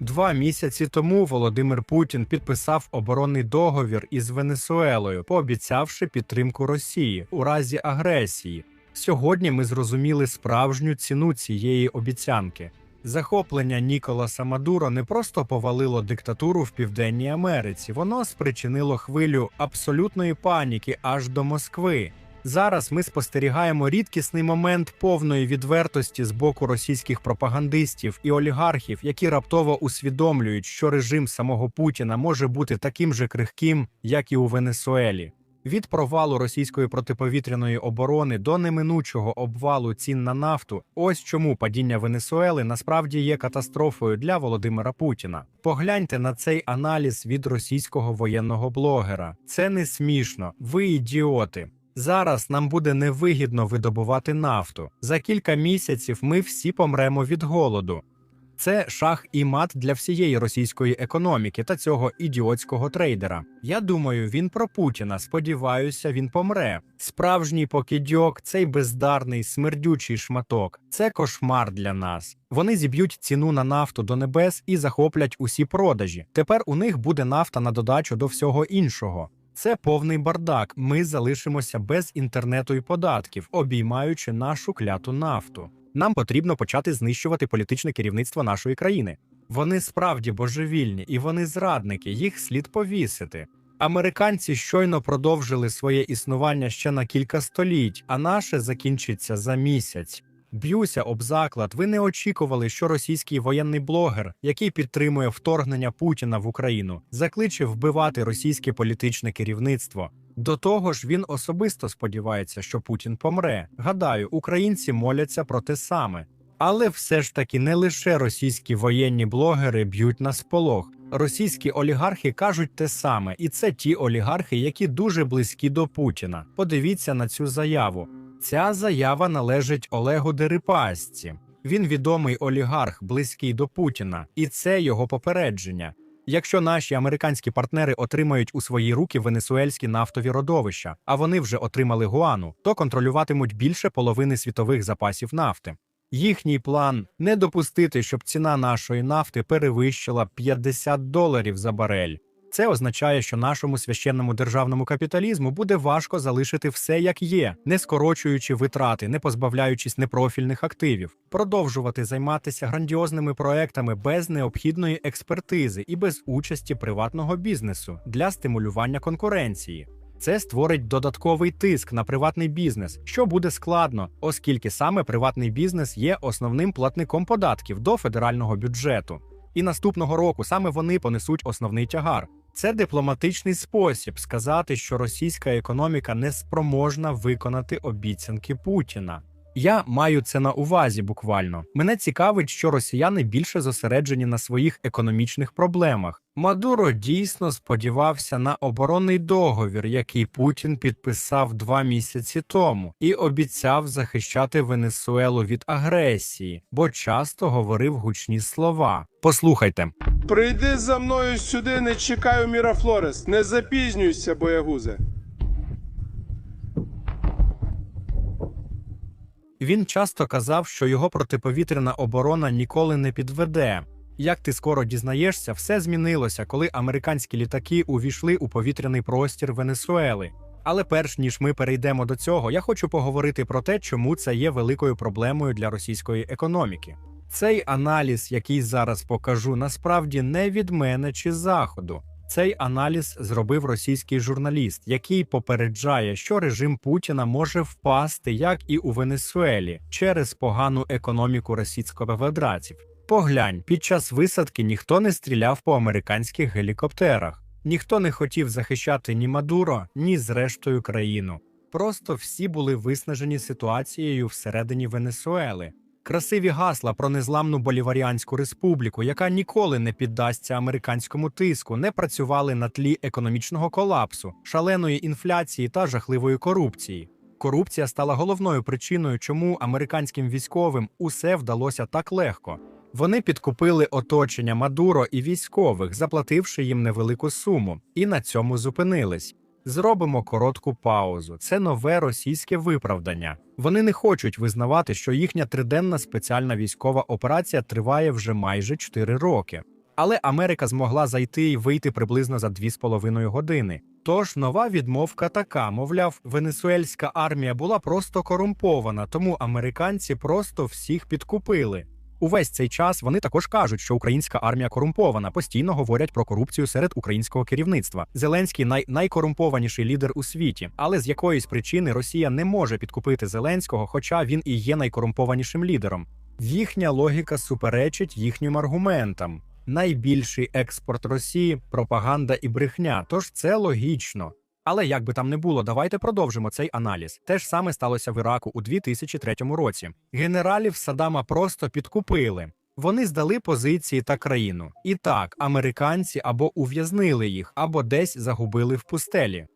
Два місяці тому Володимир Путін підписав оборонний договір із Венесуелою, пообіцявши підтримку Росії у разі агресії. Сьогодні ми зрозуміли справжню ціну цієї обіцянки. Захоплення Ніколаса Мадуро не просто повалило диктатуру в Південній Америці, воно спричинило хвилю абсолютної паніки аж до Москви. Зараз ми спостерігаємо рідкісний момент повної відвертості з боку російських пропагандистів і олігархів, які раптово усвідомлюють, що режим самого Путіна може бути таким же крихким, як і у Венесуелі. Від провалу російської протиповітряної оборони до неминучого обвалу цін на нафту. Ось чому падіння Венесуели насправді є катастрофою для Володимира Путіна. Погляньте на цей аналіз від російського воєнного блогера. Це не смішно. Ви ідіоти. Зараз нам буде невигідно видобувати нафту. За кілька місяців ми всі помремо від голоду. Це шах і мат для всієї російської економіки та цього ідіотського трейдера. Я думаю, він про Путіна. Сподіваюся, він помре. Справжній покидьок, цей бездарний, смердючий шматок. Це кошмар для нас. Вони зіб'ють ціну на нафту до небес і захоплять усі продажі. Тепер у них буде нафта на додачу до всього іншого. Це повний бардак. Ми залишимося без інтернету і податків, обіймаючи нашу кляту нафту. Нам потрібно почати знищувати політичне керівництво нашої країни. Вони справді божевільні і вони зрадники, їх слід повісити. Американці щойно продовжили своє існування ще на кілька століть, а наше закінчиться за місяць. Б'юся об заклад. Ви не очікували, що російський воєнний блогер, який підтримує вторгнення Путіна в Україну, закличе вбивати російське політичне керівництво. До того ж, він особисто сподівається, що Путін помре. Гадаю, українці моляться про те саме. Але все ж таки не лише російські воєнні блогери б'ють на сполох. Російські олігархи кажуть те саме, і це ті олігархи, які дуже близькі до Путіна. Подивіться на цю заяву. Ця заява належить Олегу Дерипасці. Він відомий олігарх, близький до Путіна, і це його попередження. Якщо наші американські партнери отримають у свої руки венесуельські нафтові родовища, а вони вже отримали гуану, то контролюватимуть більше половини світових запасів нафти. Їхній план не допустити, щоб ціна нашої нафти перевищила 50 доларів за барель. Це означає, що нашому священному державному капіталізму буде важко залишити все як є, не скорочуючи витрати, не позбавляючись непрофільних активів, продовжувати займатися грандіозними проектами без необхідної експертизи і без участі приватного бізнесу для стимулювання конкуренції. Це створить додатковий тиск на приватний бізнес, що буде складно, оскільки саме приватний бізнес є основним платником податків до федерального бюджету. І наступного року саме вони понесуть основний тягар. Це дипломатичний спосіб сказати, що російська економіка не спроможна виконати обіцянки Путіна. Я маю це на увазі буквально. Мене цікавить, що росіяни більше зосереджені на своїх економічних проблемах. Мадуро дійсно сподівався на оборонний договір, який Путін підписав два місяці тому, і обіцяв захищати Венесуелу від агресії, бо часто говорив гучні слова. Послухайте. Прийди за мною сюди, не чекаю Мірафлорес. Не запізнюйся, боягузе. Він часто казав, що його протиповітряна оборона ніколи не підведе. Як ти скоро дізнаєшся, все змінилося, коли американські літаки увійшли у повітряний простір Венесуели. Але перш ніж ми перейдемо до цього, я хочу поговорити про те, чому це є великою проблемою для російської економіки. Цей аналіз, який зараз покажу, насправді не від мене чи заходу. Цей аналіз зробив російський журналіст, який попереджає, що режим Путіна може впасти, як і у Венесуелі, через погану економіку російсько-ведраців. Поглянь, під час висадки ніхто не стріляв по американських гелікоптерах, ніхто не хотів захищати ні Мадуро, ні зрештою країну. Просто всі були виснажені ситуацією всередині Венесуели. Красиві гасла про незламну Боліваріанську республіку, яка ніколи не піддасться американському тиску, не працювали на тлі економічного колапсу, шаленої інфляції та жахливої корупції. Корупція стала головною причиною, чому американським військовим усе вдалося так легко. Вони підкупили оточення Мадуро і військових, заплативши їм невелику суму, і на цьому зупинились. Зробимо коротку паузу. Це нове російське виправдання. Вони не хочуть визнавати, що їхня триденна спеціальна військова операція триває вже майже 4 роки. Але Америка змогла зайти і вийти приблизно за 2,5 години. Тож нова відмовка така: мовляв, венесуельська армія була просто корумпована, тому американці просто всіх підкупили. Увесь цей час вони також кажуть, що українська армія корумпована, постійно говорять про корупцію серед українського керівництва. Зеленський най- найкорумпованіший лідер у світі, але з якоїсь причини Росія не може підкупити Зеленського, хоча він і є найкорумпованішим лідером. Їхня логіка суперечить їхнім аргументам. Найбільший експорт Росії пропаганда і брехня. Тож це логічно. Але як би там не було, давайте продовжимо цей аналіз. Те ж саме сталося в Іраку у 2003 році. Генералів Саддама просто підкупили. Вони здали позиції та країну. І так, американці або ув'язнили їх, або десь загубили в пустелі.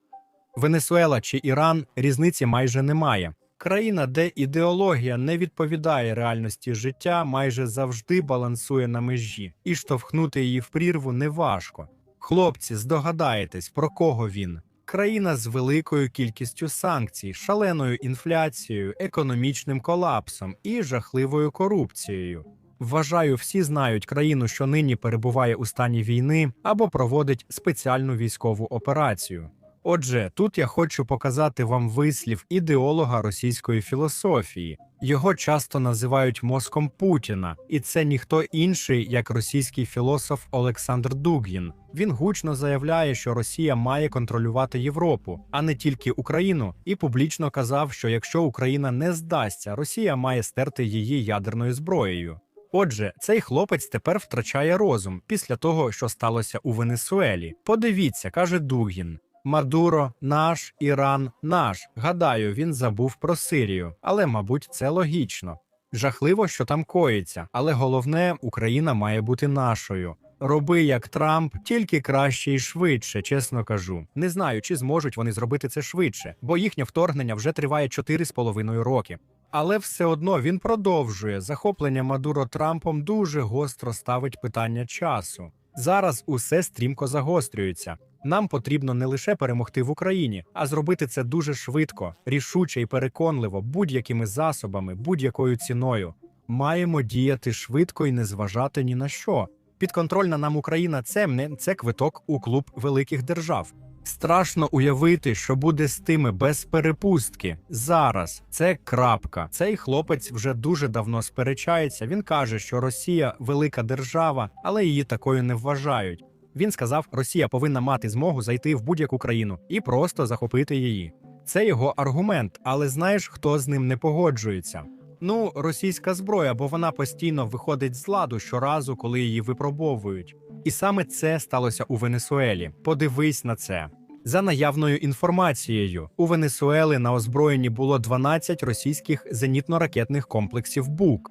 Венесуела чи Іран різниці майже немає. Країна, де ідеологія не відповідає реальності життя, майже завжди балансує на межі, і штовхнути її в прірву неважко. Хлопці, здогадаєтесь, про кого він? Країна з великою кількістю санкцій, шаленою інфляцією, економічним колапсом і жахливою корупцією. Вважаю, всі знають країну, що нині перебуває у стані війни або проводить спеціальну військову операцію. Отже, тут я хочу показати вам вислів ідеолога російської філософії. Його часто називають мозком Путіна, і це ніхто інший, як російський філософ Олександр Дугін. Він гучно заявляє, що Росія має контролювати Європу, а не тільки Україну, і публічно казав, що якщо Україна не здасться, Росія має стерти її ядерною зброєю. Отже, цей хлопець тепер втрачає розум після того, що сталося у Венесуелі. Подивіться, каже Дугін. Мадуро, наш, Іран, наш. Гадаю, він забув про Сирію, але, мабуть, це логічно. Жахливо, що там коїться, але головне, Україна має бути нашою. Роби як Трамп, тільки краще і швидше, чесно кажу. Не знаю, чи зможуть вони зробити це швидше, бо їхнє вторгнення вже триває 4,5 роки. Але все одно він продовжує захоплення Мадуро Трампом дуже гостро ставить питання часу. Зараз усе стрімко загострюється. Нам потрібно не лише перемогти в Україні, а зробити це дуже швидко, рішуче і переконливо, будь-якими засобами, будь-якою ціною. Маємо діяти швидко і не зважати ні на що. Підконтрольна нам Україна це не це квиток у клуб великих держав. Страшно уявити, що буде з тими без перепустки. Зараз це крапка. Цей хлопець вже дуже давно сперечається. Він каже, що Росія велика держава, але її такою не вважають. Він сказав, Росія повинна мати змогу зайти в будь-яку країну і просто захопити її. Це його аргумент, але знаєш, хто з ним не погоджується? Ну, російська зброя, бо вона постійно виходить з ладу щоразу, коли її випробовують. І саме це сталося у Венесуелі. Подивись на це. За наявною інформацією, у Венесуели на озброєнні було 12 російських зенітно-ракетних комплексів БУК.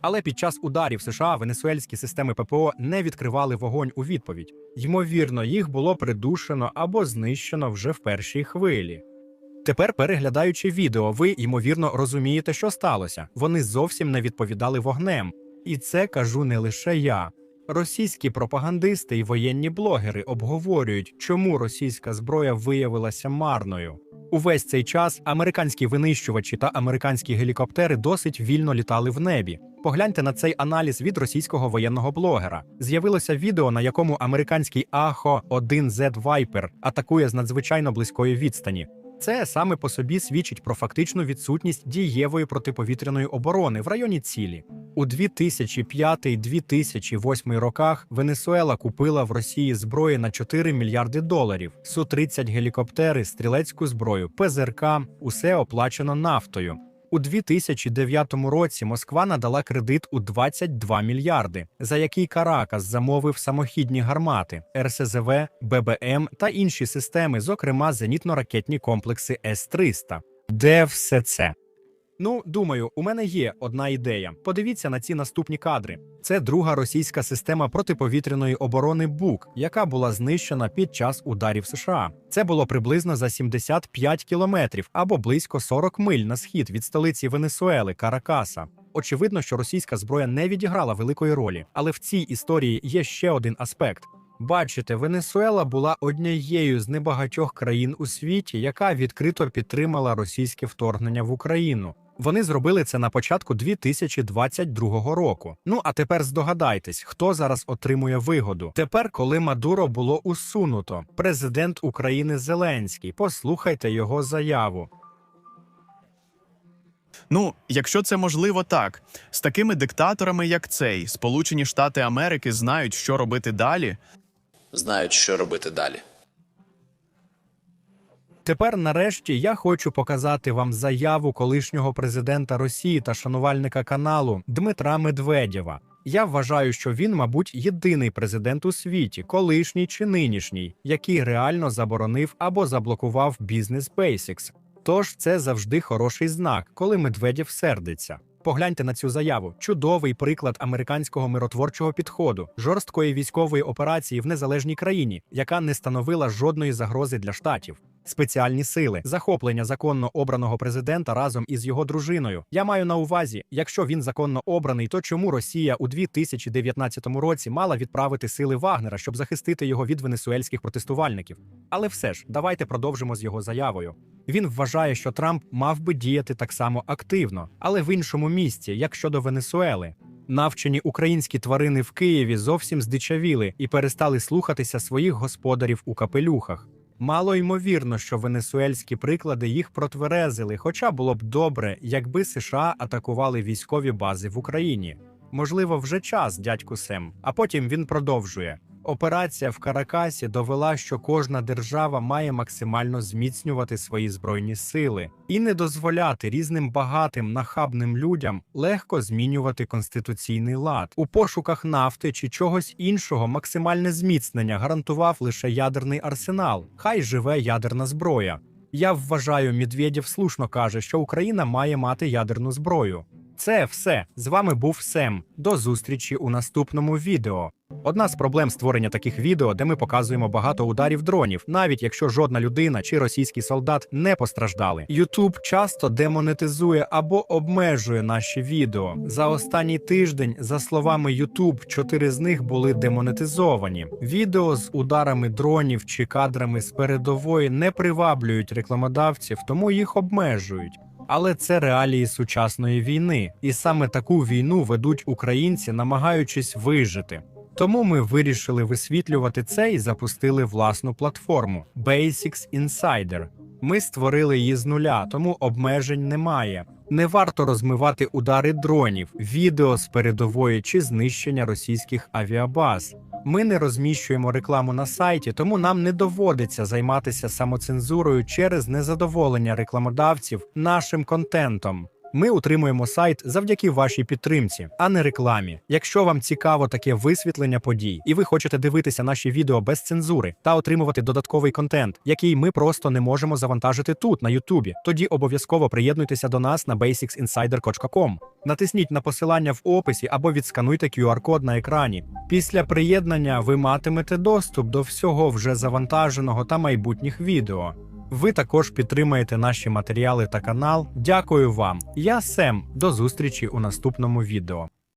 Але під час ударів США венесуельські системи ППО не відкривали вогонь у відповідь. Ймовірно, їх було придушено або знищено вже в першій хвилі. Тепер, переглядаючи відео, ви ймовірно розумієте, що сталося. Вони зовсім не відповідали вогнем. І це кажу не лише я. Російські пропагандисти і воєнні блогери обговорюють, чому російська зброя виявилася марною. Увесь цей час американські винищувачі та американські гелікоптери досить вільно літали в небі. Погляньте на цей аналіз від російського воєнного блогера. З'явилося відео, на якому американський Ахо 1 z Viper атакує з надзвичайно близької відстані. Це саме по собі свідчить про фактичну відсутність дієвої протиповітряної оборони в районі цілі. У 2005-2008 роках Венесуела купила в Росії зброї на 4 мільярди доларів, Су-30 гелікоптери, стрілецьку зброю, ПЗРК – усе оплачено нафтою. У 2009 році Москва надала кредит у 22 мільярди, за який Каракас замовив самохідні гармати, РСЗВ, ББМ та інші системи, зокрема зенітно-ракетні комплекси С-300. Де все це? Ну, думаю, у мене є одна ідея. Подивіться на ці наступні кадри. Це друга російська система протиповітряної оборони БУК, яка була знищена під час ударів США. Це було приблизно за 75 кілометрів або близько 40 миль на схід від столиці Венесуели Каракаса. Очевидно, що російська зброя не відіграла великої ролі, але в цій історії є ще один аспект. Бачите, Венесуела була однією з небагатьох країн у світі, яка відкрито підтримала російське вторгнення в Україну. Вони зробили це на початку 2022 року. Ну а тепер здогадайтесь, хто зараз отримує вигоду. Тепер, коли Мадуро було усунуто, президент України Зеленський. Послухайте його заяву. Ну, якщо це можливо, так з такими диктаторами, як цей, Сполучені Штати Америки знають, що робити далі. знають, що робити далі. Тепер, нарешті, я хочу показати вам заяву колишнього президента Росії та шанувальника каналу Дмитра Медведєва. Я вважаю, що він, мабуть, єдиний президент у світі, колишній чи нинішній, який реально заборонив або заблокував бізнес Basics. Тож це завжди хороший знак, коли Медведєв сердиться. Погляньте на цю заяву. Чудовий приклад американського миротворчого підходу, жорсткої військової операції в незалежній країні, яка не становила жодної загрози для штатів. Спеціальні сили, захоплення законно обраного президента разом із його дружиною. Я маю на увазі, якщо він законно обраний, то чому Росія у 2019 році мала відправити сили Вагнера, щоб захистити його від венесуельських протестувальників? Але все ж, давайте продовжимо з його заявою. Він вважає, що Трамп мав би діяти так само активно, але в іншому місці, як щодо Венесуели. Навчені українські тварини в Києві зовсім здичавіли і перестали слухатися своїх господарів у капелюхах. Мало ймовірно, що венесуельські приклади їх протверезили, хоча було б добре, якби США атакували військові бази в Україні. Можливо, вже час, дядьку Сем. А потім він продовжує. Операція в Каракасі довела, що кожна держава має максимально зміцнювати свої збройні сили і не дозволяти різним багатим нахабним людям легко змінювати конституційний лад. У пошуках нафти чи чогось іншого максимальне зміцнення гарантував лише ядерний арсенал. Хай живе ядерна зброя. Я вважаю, Медведєв слушно каже, що Україна має мати ядерну зброю. Це все з вами був Сем. До зустрічі у наступному відео. Одна з проблем створення таких відео, де ми показуємо багато ударів дронів, навіть якщо жодна людина чи російський солдат не постраждали. YouTube часто демонетизує або обмежує наші відео. За останній тиждень, за словами YouTube, чотири з них були демонетизовані. Відео з ударами дронів чи кадрами з передової не приваблюють рекламодавців, тому їх обмежують. Але це реалії сучасної війни, і саме таку війну ведуть українці, намагаючись вижити. Тому ми вирішили висвітлювати це і запустили власну платформу Basics Insider. Ми створили її з нуля, тому обмежень немає. Не варто розмивати удари дронів, відео з передової чи знищення російських авіабаз. Ми не розміщуємо рекламу на сайті, тому нам не доводиться займатися самоцензурою через незадоволення рекламодавців нашим контентом. Ми утримуємо сайт завдяки вашій підтримці, а не рекламі. Якщо вам цікаво таке висвітлення подій, і ви хочете дивитися наші відео без цензури та отримувати додатковий контент, який ми просто не можемо завантажити тут, на Ютубі, тоді обов'язково приєднуйтеся до нас на basicsinsider.com. Натисніть на посилання в описі або відскануйте QR-код на екрані. Після приєднання ви матимете доступ до всього вже завантаженого та майбутніх відео. Ви також підтримаєте наші матеріали та канал. Дякую вам. Я Сем. До зустрічі у наступному відео.